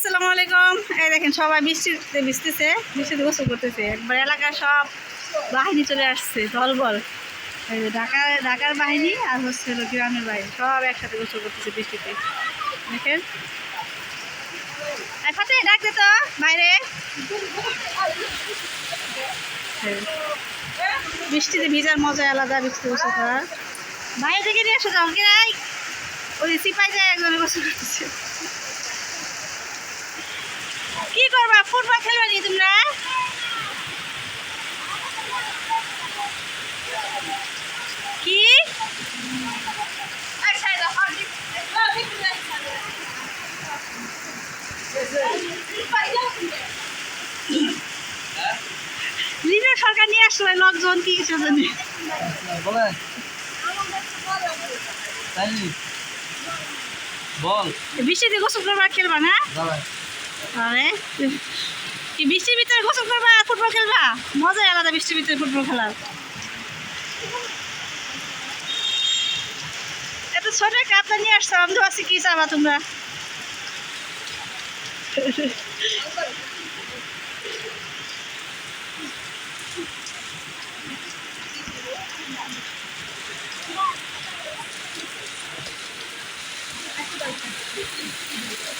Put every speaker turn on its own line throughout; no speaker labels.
আসসালামু আলাইকুম। এই দেখেন, সবাই বৃষ্টিতে ভিজতেছে বৃষ্টিতে গোসল করতেছে। একবার এলাকার সব বাহিনী চলে আসছে, দলবল। এই যে ঢাকা, ঢাকার বাহিনী আর হচ্ছে গ্রামের বাহিনী, সব একসাথে গোসল করতেছে বৃষ্টিতে। দেখেন। ফাতে ডাক তো, বাইরে। বৃষ্টিতে ভিজার মজা আলাদা, বৃষ্টিতে গোসল করার। বাইরে থেকে নিয়ে আসো যাও, কে ওই সিপাই যায় একজনে গোসল করতেছে। কি করবা? ফুটবল খেলবা নি তোমরা? কি? লিডার সরকার নিয়ে আসলো লোকজন কি কিছু জানে?
বল।
বৃষ্টিতে গোসল খেলবা না? আরে? বৃষ্টির ভিতরে গোসল করবা, ফুটবল খেলবা? মজাই আলাদা বৃষ্টির ভিতরে ফুটবল খেলার। এত ছোট কাপটা নিয়ে আসছো আমি তো কি চাবা তোমরা?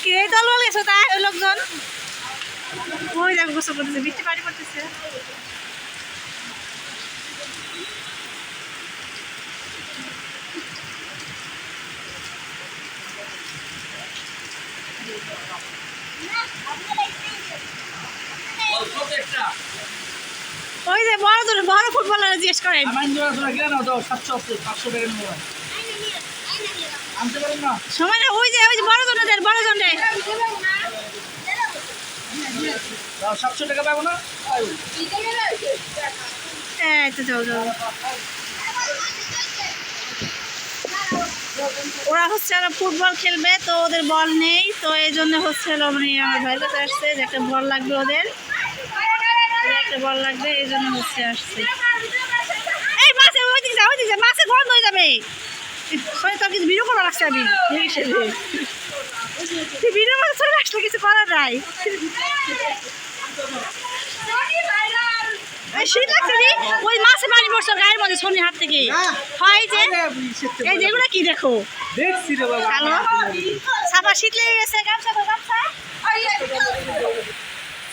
কি এই দল বল গেছো তাই? ওই লোকজন? ওই দেখো গোসল করতেছে বৃষ্টি পানি পড়তেছে।
বল কত একটা
ওই যে বড় ফুটবলার জিজ্ঞেস করেন
সাতশো টাকা
সময় না ওই যে ওই যে বড় জন দেন বড় জন দেন
সাতশো টাকা পাবো না?
এই তো যাও যাও। ওরা হচ্ছে ওরা ফুটবল খেলবে তো ওদের বল নেই তো এই জন্য হচ্ছে মানে আমার ভাইয়ের কাছে আসছে যে একটা বল লাগবে ওদের। একটা বল লাগবে এই জন্য হচ্ছে আসছে। এই মাছে ওই দিকে যা ওই দিকে মাছে গন্ধ হয়ে যাবে। সরি তোর কিছু ভিডিও করা লাগছে আমি তুই ভিডিও করে চলে আসলে কিছু করার নাই। শীত লাগছে রে ওই মাছে পানি পড়ছে গায়ের মধ্যে শনির হাত থেকে। হয় যে এই যেগুলো কি দেখো? হ্যালো সাবা শীত লেগে গেছে গামছা তো গামছা।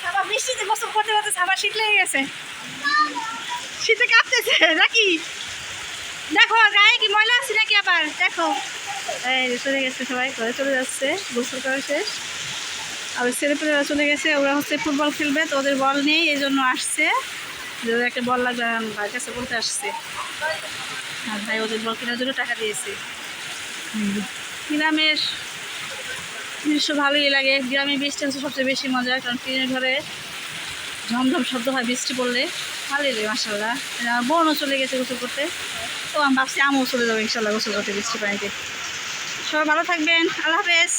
সাবা বৃষ্টিতে গোসল করতে করতে সাবা শীত লেগে গেছে। শীতে কাঁপতেছে নাকি? দেখো, গায়ে কি ময়লা আছে নাকি আবার? দেখো। এই চলে গেছে সবাই, ঘরে চলে যাচ্ছে, গোসল করা শেষ। আর ছেলেপেলেরা চলে গেছে, ওরা হচ্ছে ফুটবল খেলবে, তো ওদের বল নেই, এই জন্য আসছে। যে ওদের একটা বল লাগবে ভাইয়ের কাছে বলতে আসছে। আর ভাই ওদের বল কেনার জন্য টাকা দিয়েছে। গ্রামের দৃশ্য ভালোই লাগে। গ্রামে বৃষ্টি হচ্ছে সবচেয়ে বেশি মজা, কারণ টিনের ঘরে ঝমঝম শব্দ হয় বৃষ্টি পড়লে। ভালোই লাগে মাসাল্লাহ বোনও চলে গেছে গোসল করতে। তো আমি ভাবছি আমিও চলে যাব, ইনশাল্লাহ গোসল করতে বৃষ্টি পানিতে। সবাই ভালো থাকবেন, আল্লাহ হাফেজ।